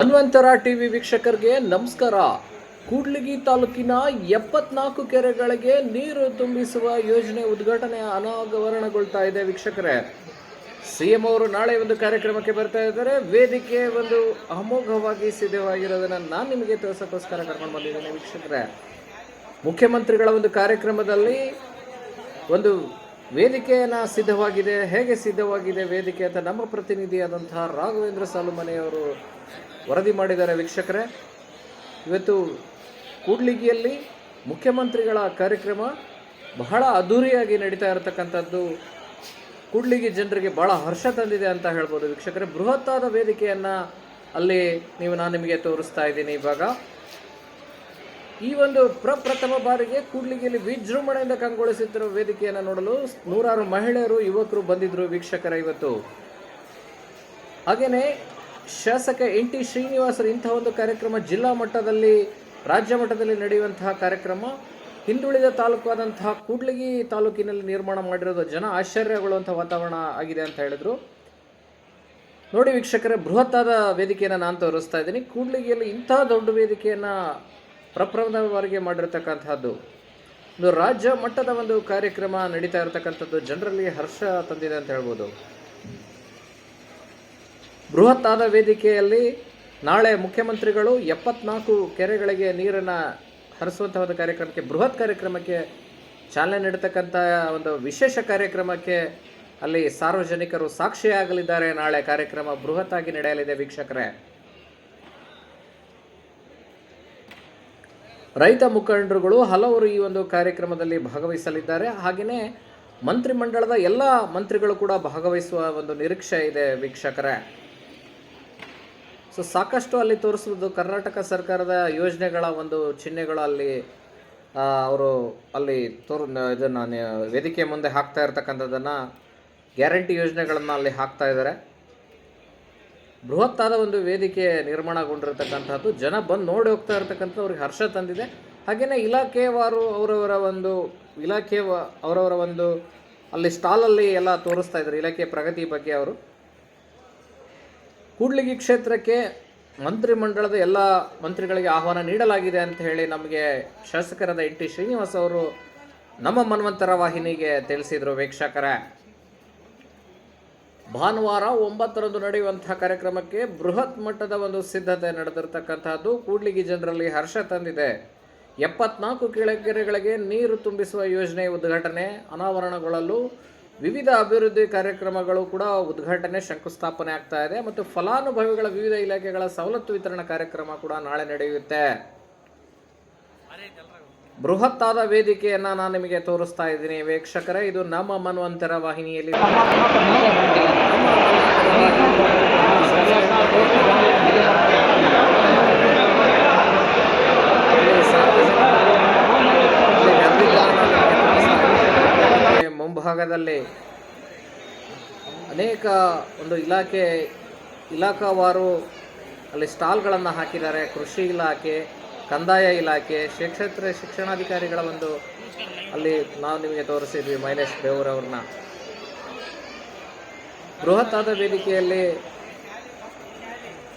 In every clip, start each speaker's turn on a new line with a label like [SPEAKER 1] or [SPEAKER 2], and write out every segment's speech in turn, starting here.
[SPEAKER 1] ಹನುಮಂತರ TV ವೀಕ್ಷಕರಿಗೆ ನಮಸ್ಕಾರ. ಕೂಡ್ಲಿಗಿ ತಾಲೂಕಿನ ಎಪ್ಪತ್ನಾಲ್ಕು ಕೆರೆಗಳಿಗೆ ನೀರು ತುಂಬಿಸುವ ಯೋಜನೆ ಉದ್ಘಾಟನೆ ಅನಾವರಣಗೊಳ್ತಾ ಇದೆ ವೀಕ್ಷಕರೇ. ಸಿಎಂ ಅವರು ನಾಳೆ ಒಂದು ಕಾರ್ಯಕ್ರಮಕ್ಕೆ ಬರ್ತಾ ಇದ್ದಾರೆ. ವೇದಿಕೆ ಒಂದು ಅಮೋಘವಾಗಿ ಸಿದ್ಧವಾಗಿರೋದನ್ನು ನಾನು ನಿಮಗೆ ತೋರಿಸೋಕ್ಕೋಸ್ಕರ ಕರ್ಕೊಂಡು ಬಂದಿದ್ದೇನೆ ವೀಕ್ಷಕರೇ. ಮುಖ್ಯಮಂತ್ರಿಗಳ ಒಂದು ಕಾರ್ಯಕ್ರಮದಲ್ಲಿ ಒಂದು ವೇದಿಕೆಯನ್ನು ಸಿದ್ಧವಾಗಿದೆ. ಹೇಗೆ ಸಿದ್ಧವಾಗಿದೆ ವೇದಿಕೆ ಅಂತ ನಮ್ಮ ಪ್ರತಿನಿಧಿಯಾದಂತಹ ರಾಘವೇಂದ್ರ ಸಾಲುಮನೆಯವರು ವರದಿ ಮಾಡಿದ್ದಾರೆ ವೀಕ್ಷಕರೇ. ಇವತ್ತು ಕೂಡ್ಲಿಗಿಯಲ್ಲಿ ಮುಖ್ಯಮಂತ್ರಿಗಳ ಕಾರ್ಯಕ್ರಮ ಬಹಳ ಅದ್ಧೂರಿಯಾಗಿ ನಡೀತಾ ಇರತಕ್ಕಂಥದ್ದು. ಕೂಡ್ಲಿಗಿ ಜನರಿಗೆ ಬಹಳ ಹರ್ಷ ತಂದಿದೆ ಅಂತ ಹೇಳ್ಬೋದು ವೀಕ್ಷಕರೇ. ಬೃಹತ್ತಾದ ವೇದಿಕೆಯನ್ನು ಅಲ್ಲಿ ನೀವು ನಾನು ನಿಮಗೆ ತೋರಿಸ್ತಾ ಇದ್ದೀನಿ ಇವಾಗ. ಈ ಒಂದು ಪ್ರಪ್ರಥಮ ಬಾರಿಗೆ ಕೂಡ್ಲಿಗಿಯಲ್ಲಿ ವಿಜೃಂಭಣೆಯಿಂದ ಕಂಗೊಳಿಸುತ್ತಿರುವ ವೇದಿಕೆಯನ್ನು ನೋಡಲು ನೂರಾರು ಮಹಿಳೆಯರು, ಯುವಕರು ಬಂದಿದ್ರು ವೀಕ್ಷಕರ ಇವತ್ತು. ಹಾಗೆಯೇ ಶಾಸಕ ಎನ್ ಟಿ ಶ್ರೀನಿವಾಸರು ಇಂತಹ ಒಂದು ಕಾರ್ಯಕ್ರಮ ಜಿಲ್ಲಾ ಮಟ್ಟದಲ್ಲಿ, ರಾಜ್ಯ ಮಟ್ಟದಲ್ಲಿ ನಡೆಯುವಂತಹ ಕಾರ್ಯಕ್ರಮ, ಹಿಂದುಳಿದ ತಾಲೂಕಾದಂತಹ ಕೂಡ್ಲಿಗಿ ತಾಲೂಕಿನಲ್ಲಿ ನಿರ್ಮಾಣ ಮಾಡಿರೋದು ಜನ ಆಶ್ಚರ್ಯಗೊಳ್ಳುವಂಥ ವಾತಾವರಣ ಆಗಿದೆ ಅಂತ ಹೇಳಿದ್ರು. ನೋಡಿ ವೀಕ್ಷಕರೇ, ಬೃಹತ್ತಾದ ವೇದಿಕೆಯನ್ನು ನಾನು ತೋರಿಸ್ತಾ ಇದ್ದೀನಿ. ಕೂಡ್ಲಿಗಿಯಲ್ಲಿ ಇಂಥ ದೊಡ್ಡ ವೇದಿಕೆಯನ್ನು ಪ್ರಪ್ರಥಮ ಬಾರಿಗೆ ಮಾಡಿರ್ತಕ್ಕಂಥದ್ದು ರಾಜ್ಯ ಮಟ್ಟದ ಒಂದು ಕಾರ್ಯಕ್ರಮ ನಡೀತಾ ಇರತಕ್ಕಂಥದ್ದು ಜನರಲ್ಲಿ ಹರ್ಷ ತಂದಿದೆ ಅಂತ ಹೇಳ್ಬೋದು. ಬೃಹತ್ತಾದ ವೇದಿಕೆಯಲ್ಲಿ ನಾಳೆ ಮುಖ್ಯಮಂತ್ರಿಗಳು ಎಪ್ಪತ್ನಾಲ್ಕು ಕೆರೆಗಳಿಗೆ ನೀರನ್ನು ಹರಿಸುವಂಥ ಒಂದು ಕಾರ್ಯಕ್ರಮಕ್ಕೆ, ಬೃಹತ್ ಕಾರ್ಯಕ್ರಮಕ್ಕೆ ಚಾಲನೆ ನೀಡತಕ್ಕಂಥ ಒಂದು ವಿಶೇಷ ಕಾರ್ಯಕ್ರಮಕ್ಕೆ ಅಲ್ಲಿ ಸಾರ್ವಜನಿಕರು ಸಾಕ್ಷಿಯಾಗಲಿದ್ದಾರೆ. ನಾಳೆ ಕಾರ್ಯಕ್ರಮ ಬೃಹತ್ತಾಗಿ ನಡೆಯಲಿದೆ ವೀಕ್ಷಕರೇ. ರೈತ ಮುಖಂಡರುಗಳು ಹಲವರು ಈ ಒಂದು ಕಾರ್ಯಕ್ರಮದಲ್ಲಿ ಭಾಗವಹಿಸಲಿದ್ದಾರೆ. ಹಾಗೆಯೇ ಮಂತ್ರಿಮಂಡಲದ ಎಲ್ಲ ಮಂತ್ರಿಗಳು ಕೂಡ ಭಾಗವಹಿಸುವ ಒಂದು ನಿರೀಕ್ಷೆ ಇದೆ ವೀಕ್ಷಕರೇ. ಸೊ ಸಾಕಷ್ಟು ಅಲ್ಲಿ ತೋರಿಸೋದು ಕರ್ನಾಟಕ ಸರ್ಕಾರದ ಯೋಜನೆಗಳ ಒಂದು ಚಿಹ್ನೆಗಳು ಅಲ್ಲಿ ಅವರು ಅಲ್ಲಿ ತೋರ್ ಇದನ್ನು ವೇದಿಕೆ ಮುಂದೆ ಹಾಕ್ತಾ ಇರ್ತಕ್ಕಂಥದ್ದನ್ನು ಗ್ಯಾರಂಟಿ ಯೋಜನೆಗಳನ್ನು ಅಲ್ಲಿ ಹಾಕ್ತಾ ಇದ್ದಾರೆ ಬೃಹತ್ತಾದ ಒಂದು ವೇದಿಕೆ ನಿರ್ಮಾಣಗೊಂಡಿರತಕ್ಕಂಥದ್ದು. ಜನ ಬಂದು ನೋಡಿ ಹೋಗ್ತಾ ಇರ್ತಕ್ಕಂಥದ್ದು ಅವ್ರಿಗೆ ಹರ್ಷ ತಂದಿದೆ. ಹಾಗೆಯೇ ಇಲಾಖೆವಾರು ಅವರವರ ಒಂದು ಇಲಾಖೆ ಅವರವರ ಒಂದು ಅಲ್ಲಿ ಸ್ಟಾಲಲ್ಲಿ ಎಲ್ಲ ತೋರಿಸ್ತಾ ಇದ್ದಾರೆ ಇಲಾಖೆ ಪ್ರಗತಿ ಬಗ್ಗೆ ಅವರು. ಕೂಡ್ಲಿಗಿ ಕ್ಷೇತ್ರಕ್ಕೆ ಮಂತ್ರಿಮಂಡಲದ ಎಲ್ಲ ಮಂತ್ರಿಗಳಿಗೆ ಆಹ್ವಾನ ನೀಡಲಾಗಿದೆ ಅಂತ ಹೇಳಿ ನಮಗೆ ಶಾಸಕರಾದ ಎನ್ ಟಿ ಶ್ರೀನಿವಾಸ್ ಅವರು ನಮ್ಮ ಮನ್ವಂತರ ವಾಹಿನಿಗೆ ತಿಳಿಸಿದರು ವೀಕ್ಷಕರೇ. ಭಾನುವಾರ ಒಂಬತ್ತರಂದು ನಡೆಯುವಂತಹ ಕಾರ್ಯಕ್ರಮಕ್ಕೆ ಬೃಹತ್ ಮಟ್ಟದ ಒಂದು ಸಿದ್ಧತೆ ನಡೆದಿರ್ತಕ್ಕಂತಹದ್ದು ಕೂಡ್ಲಿಗಿ ಜನರಲ್ಲಿ ಹರ್ಷ ತಂದಿದೆ. ಎಪ್ಪತ್ನಾಲ್ಕು ಕೆಳಕೆರೆಗಳಿಗೆ ನೀರು ತುಂಬಿಸುವ ಯೋಜನೆ ಉದ್ಘಾಟನೆ, ಅನಾವರಣಗೊಳ್ಳಲು ವಿವಿಧ ಅಭಿವೃದ್ಧಿ ಕಾರ್ಯಕ್ರಮಗಳು ಕೂಡ ಉದ್ಘಾಟನೆ, ಶಂಕುಸ್ಥಾಪನೆ ಆಗ್ತಾ ಇದೆ ಮತ್ತು ಫಲಾನುಭವಿಗಳ ವಿವಿಧ ಇಲಾಖೆಗಳ ಸವಲತ್ತು ವಿತರಣಾ ಕಾರ್ಯಕ್ರಮ ಕೂಡ ನಾಳೆ ನಡೆಯುತ್ತೆ. ಬೃಹತ್ತಾದ ವೇದಿಕೆಯನ್ನ ನಾನು ನಿಮಗೆ ತೋರಿಸ್ತಾ ಇದ್ದೀನಿ ವೀಕ್ಷಕರೇ. ಇದು ನಮ್ಮ ಮನ್ವಂತರ ವಾಹಿನಿಯಲ್ಲಿ. ಮುಂಭಾಗದಲ್ಲಿ ಅನೇಕ ಒಂದು ಇಲಾಖೆ ಇಲಾಖಾವಾರು ಅಲ್ಲಿ ಸ್ಟಾಲ್ಗಳನ್ನು ಹಾಕಿದ್ದಾರೆ. ಕೃಷಿ ಇಲಾಖೆ, ಕಂದಾಯ ಇಲಾಖೆ ಶಿಕ್ಷೇತ್ರ ಶಿಕ್ಷಣಾಧಿಕಾರಿಗಳ ಒಂದು ಅಲ್ಲಿ ನಾವು ನಿಮಗೆ ತೋರಿಸಿದ್ವಿ. ಮೈಲೇಶ್ ದೇವರವ್ರನ್ನ ಬೃಹತ್ತಾದ ವೇದಿಕೆಯಲ್ಲಿ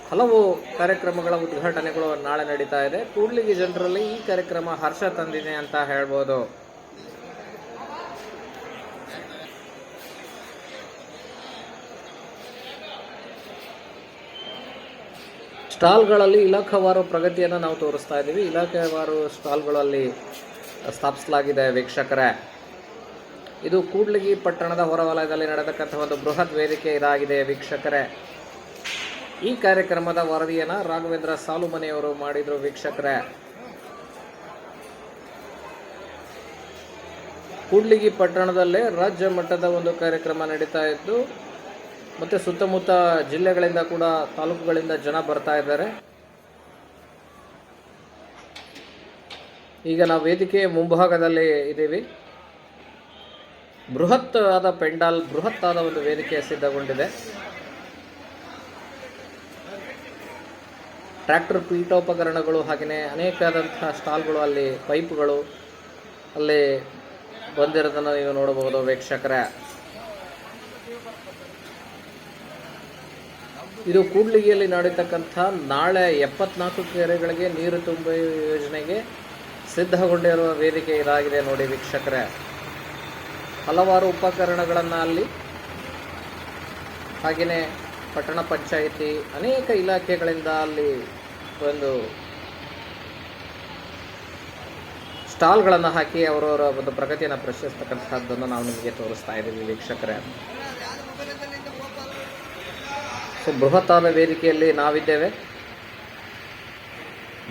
[SPEAKER 1] ಹಲವು ಕಾರ್ಯಕ್ರಮಗಳ ಉದ್ಘಾಟನೆಗಳು ನಾಳೆ ನಡೀತಾ ಇದೆ. ಕೂಡ್ಲಿಗಿ ಜನರಲ್ಲಿ ಈ ಕಾರ್ಯಕ್ರಮ ಹರ್ಷ ತಂದಿದೆ ಅಂತ ಹೇಳ್ಬೋದು. ಸ್ಟಾಲ್ಗಳಲ್ಲಿ ಇಲಾಖಾವಾರು ಪ್ರಗತಿಯನ್ನು ನಾವು ತೋರಿಸ್ತಾ ಇದ್ದೀವಿ. ಇಲಾಖೆವಾರು ಸ್ಟಾಲ್ಗಳಲ್ಲಿ ಸ್ಥಾಪಿಸಲಾಗಿದೆ ವೀಕ್ಷಕರೇ. ಇದು ಕೂಡ್ಲಿಗಿ ಪಟ್ಟಣದ ಹೊರವಲಯದಲ್ಲಿ ನಡೆತಕ್ಕಂಥ ಒಂದು ಬೃಹತ್ ವೇದಿಕೆ ಇದಾಗಿದೆ ವೀಕ್ಷಕರೇ. ಈ ಕಾರ್ಯಕ್ರಮದ ವರದಿಯನ್ನು ರಾಘವೇಂದ್ರ ಸಾಲುಮನೆಯವರು ಮಾಡಿದರು ವೀಕ್ಷಕರೇ. ಕೂಡ್ಲಿಗಿ ಪಟ್ಟಣದಲ್ಲೇ ರಾಜ್ಯ ಮಟ್ಟದ ಒಂದು ಕಾರ್ಯಕ್ರಮ ನಡೀತಾ ಇದ್ದು ಮತ್ತು ಸುತ್ತಮುತ್ತ ಜಿಲ್ಲೆಗಳಿಂದ ಕೂಡ ತಾಲೂಕುಗಳಿಂದ ಜನ ಬರ್ತಾ ಇದ್ದಾರೆ. ಈಗ ನಾವು ವೇದಿಕೆಯ ಮುಂಭಾಗದಲ್ಲಿ ಇದ್ದೀವಿ. ಬೃಹತ್ ಆದ ಪೆಂಡಾಲ್, ಬೃಹತ್ ಆದ ಒಂದು ವೇದಿಕೆ ಸಿದ್ಧಗೊಂಡಿದೆ. ಟ್ರ್ಯಾಕ್ಟರ್ ಪೀಠೋಪಕರಣಗಳು ಹಾಗೆಯೇ ಅನೇಕಾದಂತಹ ಸ್ಟಾಲ್ಗಳು, ಅಲ್ಲಿ ಪೈಪ್ಗಳು, ಅಲ್ಲಿ ಬಂದಿರೋದನ್ನು ನೀವು ನೋಡಬಹುದು ವೀಕ್ಷಕರೇ. ಇದು ಕೂಡ್ಲಿಗಿಯಲ್ಲಿ ನಡೀತಕ್ಕಂಥ ನಾಳೆ ಎಪ್ಪತ್ನಾಲ್ಕು ಕೆರೆಗಳಿಗೆ ನೀರು ತುಂಬ ಯೋಜನೆಗೆ ಸಿದ್ಧಗೊಂಡಿರುವ ವೇದಿಕೆ ಇದಾಗಿದೆ ನೋಡಿ ವೀಕ್ಷಕರೇ. ಹಲವಾರು ಉಪಕರಣಗಳನ್ನು ಅಲ್ಲಿ ಹಾಗೆಯೇ ಪಟ್ಟಣ ಪಂಚಾಯಿತಿ ಅನೇಕ ಇಲಾಖೆಗಳಿಂದ ಅಲ್ಲಿ ಒಂದು ಸ್ಟಾಲ್ಗಳನ್ನು ಹಾಕಿ ಅವರವರ ಒಂದು ಪ್ರಗತಿಯನ್ನು ಪ್ರಶ್ನಿಸ್ತಕ್ಕಂಥದ್ದನ್ನು ನಾವು ನಿಮಗೆ ತೋರಿಸ್ತಾ ಇದ್ದೀವಿ ವೀಕ್ಷಕರೇ. ಸೊ ಬೃಹತ್ತಾದ ವೇದಿಕೆಯಲ್ಲಿ ನಾವಿದ್ದೇವೆ.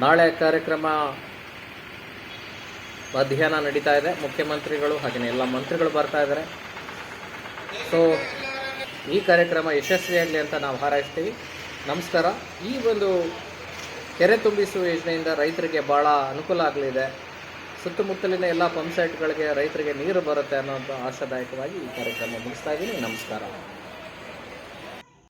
[SPEAKER 1] ನಾಳೆ ಕಾರ್ಯಕ್ರಮ ಮಧ್ಯಾಹ್ನ ನಡೀತಾ ಇದೆ. ಮುಖ್ಯಮಂತ್ರಿಗಳು ಹಾಗೆಯೇ ಎಲ್ಲ ಮಂತ್ರಿಗಳು ಬರ್ತಾ ಇದ್ದಾರೆ. ಸೊ ಈ ಕಾರ್ಯಕ್ರಮ ಯಶಸ್ವಿಯಾಗಲಿ ಅಂತ ನಾವು ಹಾರೈಸ್ತೀವಿ. ನಮಸ್ಕಾರ. ಈ ಒಂದು ಕೆರೆ ತುಂಬಿಸುವ ಯೋಜನೆಯಿಂದ ರೈತರಿಗೆ ಭಾಳ ಅನುಕೂಲ ಆಗಲಿದೆ. ಸುತ್ತಮುತ್ತಲಿನ ಎಲ್ಲ ಪಂಪ್ ಸೆಟ್ಗಳಿಗೆ ರೈತರಿಗೆ ನೀರು ಬರುತ್ತೆ ಅನ್ನೋದು ಆಶಾದಾಯಕವಾಗಿ ಈ ಕಾರ್ಯಕ್ರಮ ಮುಗಿಸ್ತಾ ಇದ್ದೀನಿ. ನಮಸ್ಕಾರ.